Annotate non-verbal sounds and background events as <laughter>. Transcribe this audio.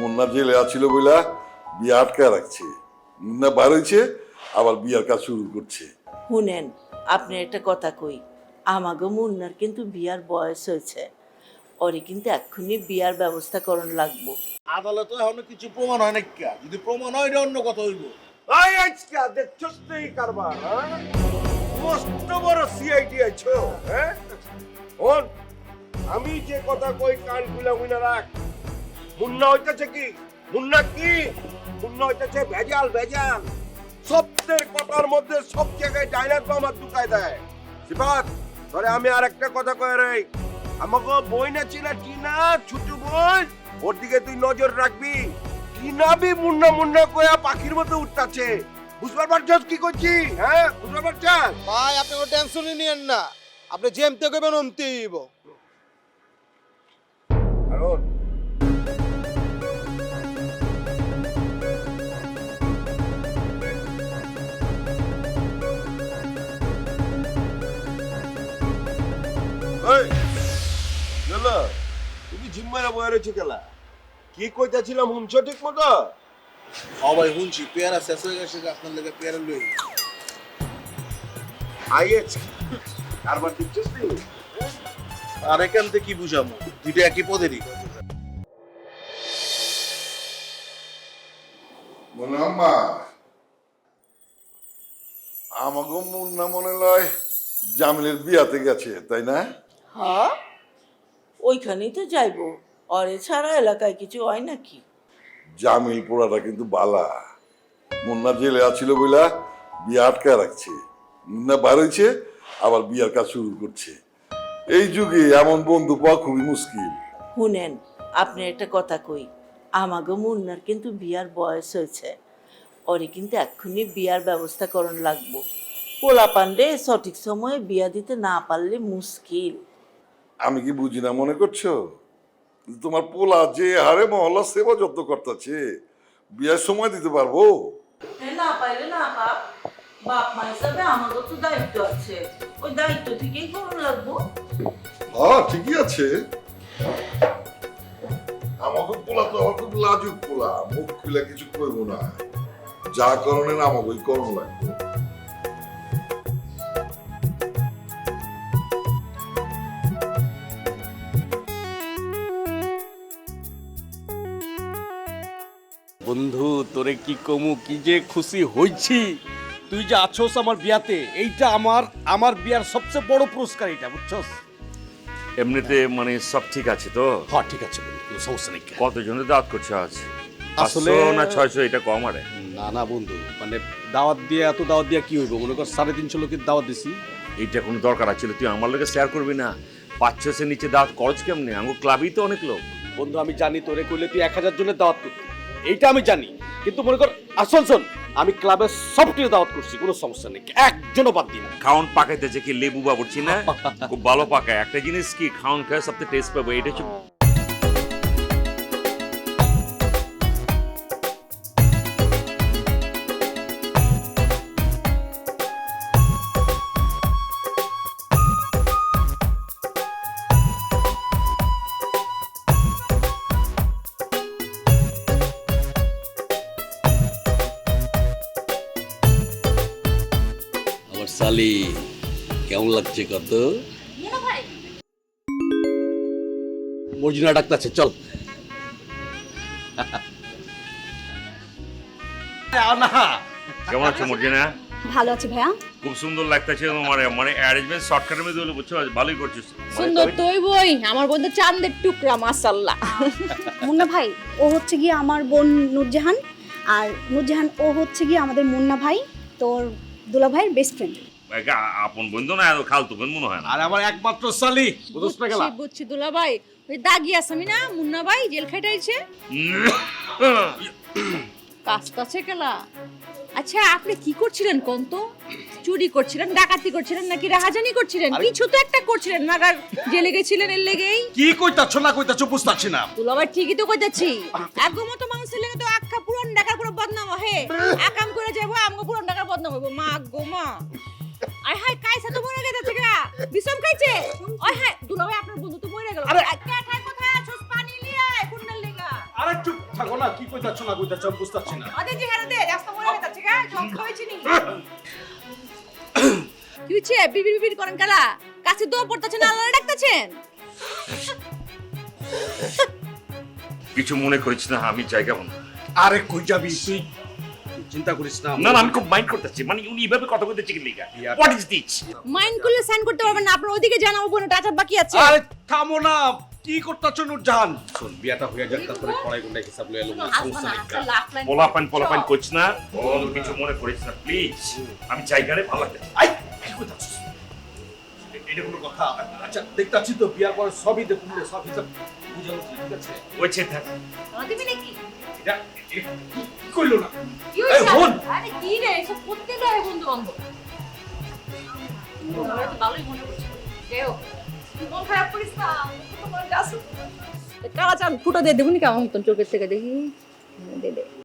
মুন্না জেলে আছিল বইলা বিয়ে আটকায় রাখছে। মুন্না বার হয়েছে আবার বিয়ার কাজ শুরু করছে। শুনেন আপনি একটা কথা কই আমাগো মুন্নার কিন্তু বিয়ার বয়স হয়েছে। ওরে কিন্তু এক্ষুনি বিয়ার ব্যবস্থা করণ লাগবো। আদালতে এখনও কিছু প্রমাণ হয় না যদি প্রমাণ হয় এটা অন্য কথা হইব। আই আজকা দেখছস তো এই কারবার হ্যাঁ? মস্ত বড় সিআইডি আছো হ্যাঁ? আমি যে কথা কই কান খুলে মুইনা রাখ। মুন্না হইতেছে কি? মুন্না কি? মুন্না হইতেছে ভেজাল ভেজাল। সত্যের কথার মধ্যে সব জায়গায় ডাইনার আমার ঢুকায় দেয়। সিফাত ধরে আমি আর একটা কথা কয়ে রে আমাকে বই না চিনা টিনা ছোট বই। ওর দিকে তুই নজর রাখবি। টিনাবি মুন্না মুন্না কয়া পাখির মতো উঠতাছে। বুঝবার পারছস কি করছি? হ্যাঁ বুঝবার পারছস? ভাই আপনি কোনো টেনশনই নিয়েন না। আপনি যেমতে কইবেন অমতেই হইব। কারণ এই, গেলা, তুমি জিম্মারা বয়ে রয়েছে কি কইতাছিলাম ঠিক মতো ও ভাই শুনছি পেয়ারা শেষ হয়ে গেছে আপনার লেগে পেয়ারা লই। কারবার দিচ্ছিস তুই আর এখান থেকে কি বুঝামো দুইটা একই পদেরই। আম্মা আমাকে মুন্না মনে লয় জামিলের বিয়াতে গেছে তাই না? হ্যাঁ? ওইখানেই তো যাইবো। অরে ছাড়া এলাকায় কিছু হয় নাকি? জামিল পোড়াটা কিন্তু বালা। মুন্না জেলে আছিল বইলা বিয়ে আটকায় রাখছে। মুন্না বার হয়েছে আবার বিয়ার কাজ শুরু করছে। এই যুগে এমন বন্ধু পাওয়া খুবই মুশকিল। শুনেন আপনি একটা কথা কই। আমাগো মুন্নার কিন্তু বিয়ার বয়স হয়েছে। ওরে কিন্তু এক্ষুনি বিয়ার ব্যবস্থা করণ লাগবো। পোলা পান্ডে সঠিক সময়ে বিয়া দিতে না পারলে মুশকিল। আমি কি বুঝি না মনে করছ? তোমার পোলা যে হারে মহল্লা সেবা যত্ন করতেছে বিয়ের সময় দিতে পারব? না পাইলে না বাপ বাপ মা হিসাবে আমারও তো দায়িত্ব আছে। ওই দায়িত্ব থেকেই করণ লাগবো হ্যাঁ ঠিকই আছে। আমাকে পোলা তো আমার খুব লাজুক পোলা মুখ খুলে কিছু কইব না। যা করণ লাগবে। বন্ধু তোরে কি কমু কি যে খুশি হইছি। তুই যে আছোস আমার বিয়াতে এইটা আমার আমার বিয়ার সবচেয়ে বড় পুরস্কার এটা বুঝছস? এমনিতে মানে সব ঠিক আছে তো? হ্যাঁ ঠিক আছে বন্ধু কোনো সমস্যা নেই। কতজনের দাঁত করছে আজ? আসলে- না ছয়শো এটা কম আরে? না না বন্ধু মানে দাওয়াত দিয়ে এত দাওয়াত দিয়ে কি হইব? মনে কর সাড়ে তিনশো লোকের দাওয়াত দিছি। এইটা কোনো দরকার আছে তুই আমার লোকে শেয়ার করবি না। পাঁচ পাঁচশোশো নিচে দাঁত খরচ কেমনে? আমার ক্লাবই তো অনেক লোক। বন্ধু আমি জানি তোরে কইলে তুই এক হাজার জনের দাওয়াত করতি। এইটা আমি জানি। কিন্তু মনে কর আসল শোন আমি ক্লাবে সবটির দাওয়াত করছি কোনো সমস্যা নেই। একজনও বাদ দিই না। খাওন পাকাইতেছে কি লেবু বাবুর চিনা? <laughs> খুব ভালো পাকায়। একটা জিনিস কি খাওন খায় সবথেকে টেস্ট পাবো এটা হচ্ছে আমার সালি কেমন লাগছে কত? মর্জিনা ডাক্তার চল। কেমন আছে মর্জিনা? ভালো আছি ভাইয়া। খুব সুন্দর লাগতেছে তোমার মানে অ্যারেঞ্জমেন্ট শর্টকাটের মধ্যে হলো বুঝছ ভালোই করছিস। সুন্দর তুই বই আমার বন্ধু চাঁদের টুকরা মাসাল্লাহ মুন্না ভাই ও হচ্ছে গিয়ে আমার বোন নূরজাহান। আর নূরজাহান ও হচ্ছে গিয়ে আমাদের মুন্না ভাই তোর দুলা ভাইয়ের বেস্ট ফ্রেন্ড আপন বন্ধু না খালতো বোন মনে হয় না। আর আমার একমাত্র সালি বুঝছ না গেলা? বুঝছি দুলা ভাই ওই দাগি আসামি না মুন্না ভাই জেল খাইটাইছে কাস্তাছে কেলা আচ্ছা আপনি কি করছিলেন কোন তো চুরি করছিলেন ডাকাতি করছিলেন নাকি রাহাজানি করছিলেন? কিছু তো একটা করছিলেন মাগার জেলে গেছিলেন এর লেগেই? কি কইতাছ না কইতাছ বুঝতাছি না। দুলা ভাই ঠিকই তো কইতাছি। একগো মতো মানুষের লেগে তো আখ্যা পুরান ঢাকার পুরো বদনাম হে একাম করে যাব আমগো পুরান ঢাকার বদনাম হইব। মা গো মা। আয় হায় কাইসা তো মরে গেছে গা বিষম খাইছে ওই হায় দুলা ভাই আপনার বন্ধু তো মরে গেল। আরে- আরে কাঠায় কোথায় আছোস পানি লিয়ে আয় লেগা। আরে চুপ থাকো না কি কইতাছ না কইতাছ আমি বুঝতাছি না। আদে হারে দে রাস্তা মরে গেছে গা খাওয়াইছি নি। <coughs> কি হচ্ছে? বিবির বিবির করেন কালা? কাছে দো পড়তাছে না আল্লাহ ডাকতাছেন? কিছু মনে করিস না আমি জায়গা বন্ধ। আরে কই যাবি? তুই চিন্তা করিস না না আমি খুব মাইন্ড করতেছি। মানে উনি এভাবে কথা বলতে চিকেন লিগা হোয়াট ইজ দিস মাইন্ড করলে সাইন করতে পারবেন না আপনার ওইদিকে জানাব কোনো টাচা বাকি আছে। আরে থামো না কি করতাছ নুরজাহান? শোন বিয়াটা হয়ে যাক তারপরে পড়াই গুন্ডা হিসাব লয়ে লম সমস্যা নাই পোলা পান কোচ না। ও কিছু মনে করিস না প্লিজ আমি জায়গারে ভালো লাগে আই কি এ- এটা কোনো কথা। আচ্ছা দেখতাছি তো বিয়ার পরে সবই দেখুন সব হিসাব বুঝে ঠিক আছে? ওইছে থাক। দিবি নাকি এটা কি না? এই, বোন। আরে কি রে এসব করতে দেয় বন্ধু বান্ধব। ভালোই মনে করছে যাই হোক মন খারাপ করিস না তোমার কাছে কালা চান ফুটো দিয়ে দেবুনি কেমন মতন চোখের থেকে দেখি। দে দে।